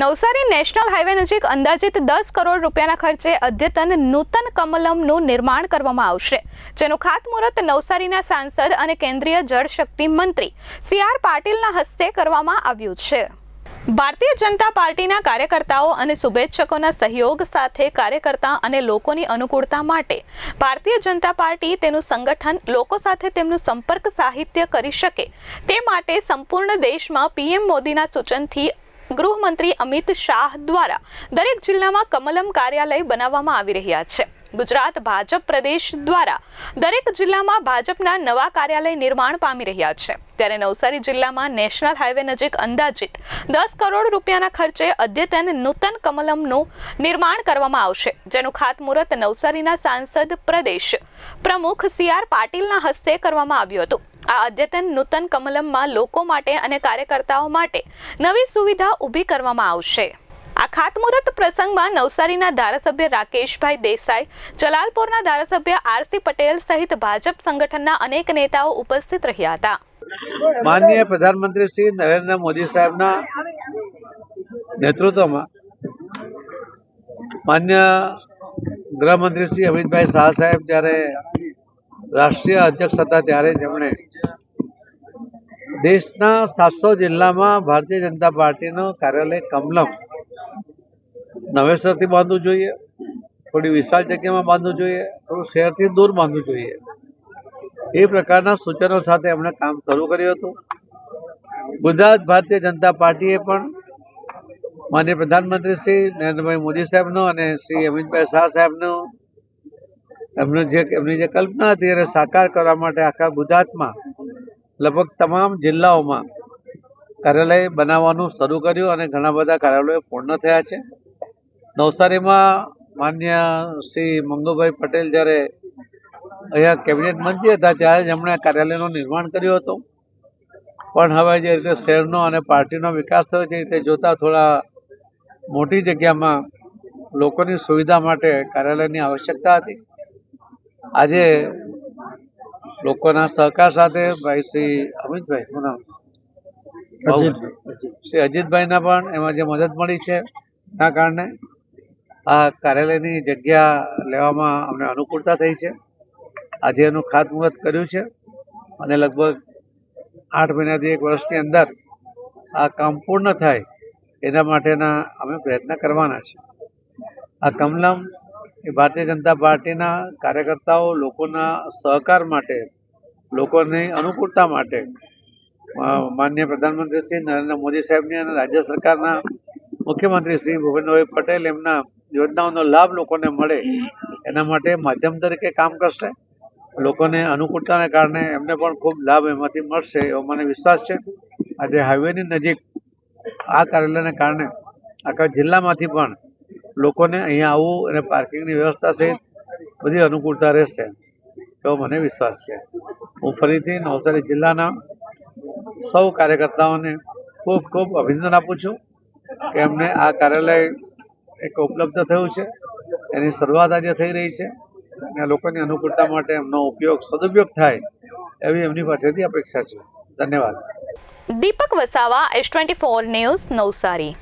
Navsari national highway નજીક અંદાજિત દસ કરોડ રૂપિયાના ખર્ચે અદ્યતન નૂતન કમલમનું નિર્માણ કરવામાં આવશે, જેનું ખાતમુહૂર્ત નવસારીના સાંસદ અને કેન્દ્રીય જળશક્તિ મંત્રી સી આર પાટીલના હસ્તે કરવામાં આવ્યું છે. ભારતીય જનતા પાર્ટીના કાર્યકર્તાઓ અને શુભેચ્છકોના સહયોગ સાથે કાર્યકર્તા અને લોકોની અનુકૂળતા માટે ભારતીય જનતા પાર્ટી તેનું સંગઠન લોકો સાથે તેમનું સંપર્ક સાહિત્ય કરી શકે તે માટે સંપૂર્ણ દેશમાં પીએમ મોદીના સૂચનથી ગૃહમંત્રી અમિત શાહ દ્વારા દરેક જિલ્લામાં કમલમ કાર્યાલય બનાવવામાં આવી રહ્યા છે. ગુજરાત ભાજપ પ્રદેશ દ્વારા દરેક જિલ્લામાં ભાજપના નવા કાર્યાલય નિર્માણ પામી રહ્યા છે. ત્યારે નવસારી જિલ્લામાં નેશનલ હાઈવે નજીક અંદાજિત દસ કરોડ રૂપિયાના ખર્ચે અદ્યતન નૂતન કમલમનું નિર્માણ કરવામાં આવશે. જેનું ખાતમુહૂર્ત નવસારીના સાંસદ પ્રદેશ પ્રમુખ સી આર પાટીલના હસ્તે કરવામાં આવ્યું હતું. આ અદ્યતન નૂતન કમલમમાં લોકો માટે અને કાર્યકર્તાઓ માટે નવી સુવિધા ઊભી કરવામાં આવશે. આ ખાતમુહૂર્ત પ્રસંગમાં નવસારીના ધારાસભ્ય રાકેશભાઈ દેસાઈ, જલાલપોરના ધારાસભ્ય આરસી પટેલ સહિત ભાજપ સંગઠનના અનેક નેતાઓ ઉપસ્થિત રહ્યા હતા. માનનીય પ્રધાનમંત્રી શ્રી નરેન્દ્ર મોદી સાહેબના નેતૃત્વમાં માન્ય ગૃહમંત્રી શ્રી અમિતભાઈ શાહ સાહેબ જ્યારે રાષ્ટ્રીય અધ્યક્ષ હતા ત્યારે જેમણે દેશના સાતસો જિલ્લામાં ભારતીય જનતા પાર્ટીનો કાર્યાલય કમલમ નવેસરથી બાંધવું જોઈએ, થોડી વિશાળ જગ્યામાં બાંધવું જોઈએ, થોડું શહેરથી દૂર બાંધવું જોઈએ. એ પ્રકારના સૂચનો સાથે એમણે કામ શરૂ કર્યું હતું. ગુજરાત ભારતીય જનતા પાર્ટીએ પણ માનનીય પ્રધાનમંત્રી શ્રી નરેન્દ્રભાઈ મોદી સાહેબનો અને શ્રી અમિતભાઈ શાહ સાહેબનો એમનું જે એમની જે કલ્પના હતી એને સાકાર કરવા માટે આખા ગુજરાતમાં લગભગ તમામ જિલ્લાઓમાં કાર્યાલય બનાવવાનું શરૂ કર્યું અને ઘણા બધા કાર્યાલયો પૂર્ણ થયા છે. નવસારીમાં માન્ય શ્રી મંગુભાઈ પટેલ જ્યારે અહીંયા કેબિનેટ મંત્રી હતા ત્યારે જ એમણે કાર્યાલયનું નિર્માણ કર્યું હતું. પણ હવે જે રીતે શહેરનો અને પાર્ટીનો વિકાસ થયો છે તે જોતા થોડા મોટી જગ્યામાં લોકોની સુવિધા માટે કાર્યાલયની આવશ્યકતા હતી. આજે લોકોના સહકાર સાથે ભાઈ શ્રી અમિતભાઈ શું નામ? શ્રી અજીતભાઈના પણ એમાં જે મદદ મળી છે એના કારણે આ કાર્યાલયની જગ્યા લેવામાં અમને અનુકૂળતા થઈ છે. આજે એનું ખાતમુહૂર્ત કર્યું છે અને લગભગ આઠ મહિનાથી એક વર્ષની અંદર આ કામ પૂર્ણ થાય એના માટેના અમે પ્રયત્ન કરવાના છે. આ કમલમ એ ભારતીય જનતા પાર્ટીના કાર્યકર્તાઓ લોકોના સહકાર માટે, લોકોની અનુકૂળતા માટે માન્ય પ્રધાનમંત્રી શ્રી નરેન્દ્ર મોદી સાહેબની અને રાજ્ય સરકારના મુખ્યમંત્રી શ્રી ભૂપેન્દ્રભાઈ પટેલ એમના યોજનાઓનો લાભ લોકોને મળે, એના માટે માધ્યમ તરીકે કામ કરશે. લોકોને અનુકૂળતાને કારણે એમને પણ ખૂબ લાભ એમાંથી મળશે એવો મને વિશ્વાસ છે. આજે હાઈવેની નજીક આ કાર્યાલયને કારણે આખા જિલ્લામાંથી પણ લોકોને અહીંયા આવવું અને પાર્કિંગની વ્યવસ્થા સહિત બધી અનુકૂળતા રહેશે. એવો મને વિશ્વાસ છે. હું ફરીથી નવસારી જિલ્લાના સૌ કાર્યકર્તાઓને ખૂબ ખૂબ અભિનંદન આપું છું કે એમને આ કાર્યાલય એક ઉપલબ્ધ થયું છે. એની શરૂઆત આજે થઈ રહી છે અને લોકોની અનુકૂળતા માટે એમનો ઉપયોગ સદુપયોગ થાય એવી એમની પાસેથી અપેક્ષા છે. ધન્યવાદ. Deepak Vasava, S twenty four news, Navsari.